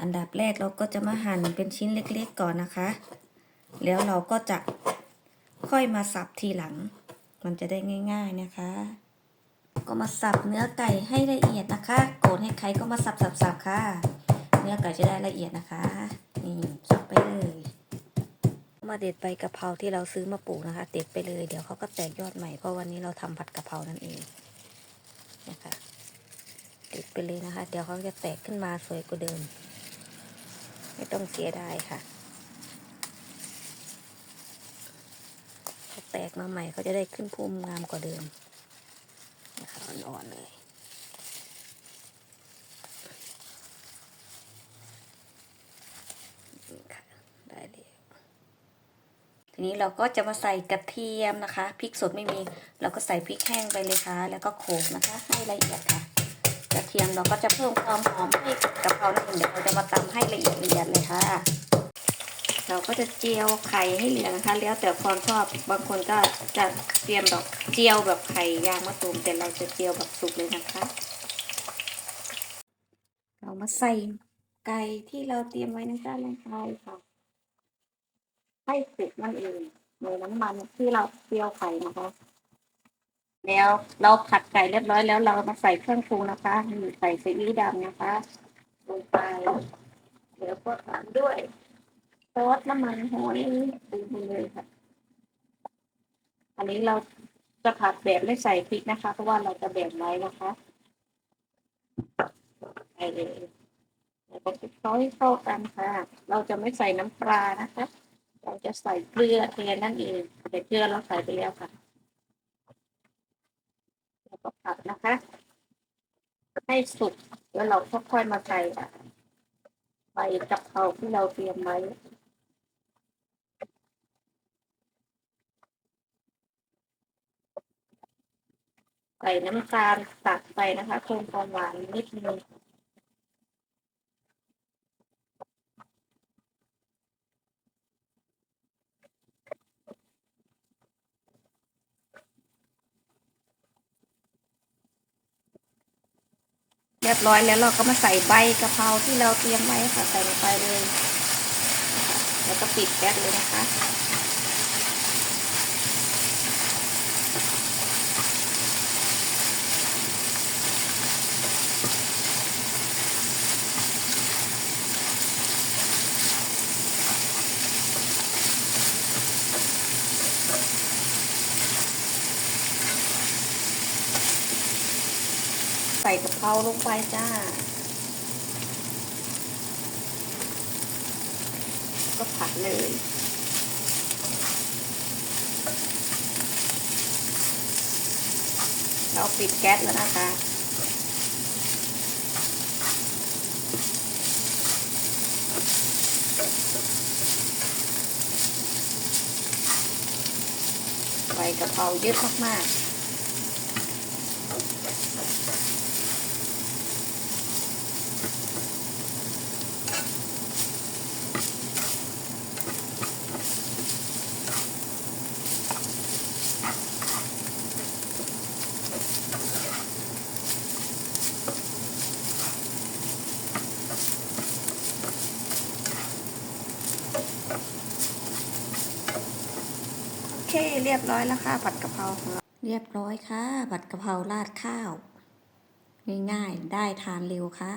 อันดับแรกเราก็จะมาหั่นเป็นชิ้นเล็กๆก่อนนะคะ แล้วเราก็จะค่อยมาสับทีหลัง มันจะได้ง่าย ๆนะคะ ก็มาสับเนื้อไก่ให้ละเอียดนะคะ โกนให้ใครก็มาสับสับสับค่ะ เนื้อไก่จะได้ละเอียดนะคะ นี่สับไปเลย มาเด็ดใบกะเพราที่เราซื้อมาปลูกนะคะ เด็ดไปเลย เดี๋ยวเขาก็แตกยอดใหม่ เพราะวันนี้เราทำผัดกะเพรานั่นเอง นะคะ เด็ดไปเลยนะคะ เดี๋ยวเขาจะแตกขึ้นมาสวยกว่าเดิม ไม่ต้องเสียดายค่ะเขาแตกมาใหม่เขาจะได้ขึ้นภูมิงามกว่าเดิมนะคะอ่อนๆเลยนี่ค่ะได้แล้วทีนี้เราก็จะมาใส่กระเทียมนะคะพริกสดไม่มี เราก็ใส่พริกแห้งไปเลยค่ะ แล้วก็โขลกนะคะ ให้ละเอียดค่ะ กระเทียมเราก็จะเพิ่มความหอมให้กะเพรานั่นเองเดี๋ยวเราจะมาตำให้ ละเอียดละเอียดเลยค่ะ เราก็จะเจียวไข่ให้เหลืองนะคะ แล้วแต่ความชอบบางคนก็จะเตรียมแบบเจียวแบบไข่ยางมะตูมแต่เราจะเจียวแบบสุกเลยนะคะ เรามาใส่ไก่ที่เราเตรียมไว้ในจานลงไปค่ะให้สุกนั่นเองในน้ำมันที่เราเจียวไข่นะคะแล้วเราผัดไก่เรียบร้อยแล้วเรามาใส่เครื่องปรุงนะคะใส่ซีอิ๊วดำนะคะลงไป แล้วก็ตามด้วยซอสน้ำมันหอยปรุงเลยค่ะ อันนี้เราจะผัดแบบไม่ใส่พริกนะคะ เพราะว่าเราจะแบ่งไว้นะคะไปเลยแล้วก็คลุกเคล้าให้เข้ากันค่ะ เราจะไม่ใส่น้ำปลานะคะ เราจะใส่เกลือแทนนั่นเองแต่เกลือเราใส่ไปแล้วค่ะแล้วก็ผัดนะคะ ให้สุกแล้วเราค่อยๆมาใส่ กะเพราที่เราเตรียมไว้ใส่น้ำตาลตัดไปนะคะเพิ่มความหวานนิดนึง เรียบร้อยแล้วเราก็มาใส่ใบกะเพราที่เราเตรียมไว้ค่ะใส่ลงไปเลย แล้วก็ปิดแก๊สเลยนะคะ ใส่กะเพราลงไปจ้า ก็ผัดเลย เราปิดแก๊สแล้วนะคะใบกะเพราเยอะมากๆ คเรียบร้อยแล้วค่ะผัดกะเพราของเรา เรียบร้อยค่ะผัดกะเพราราดข้าว ง่ายๆ ได้ทานเร็วค่ะ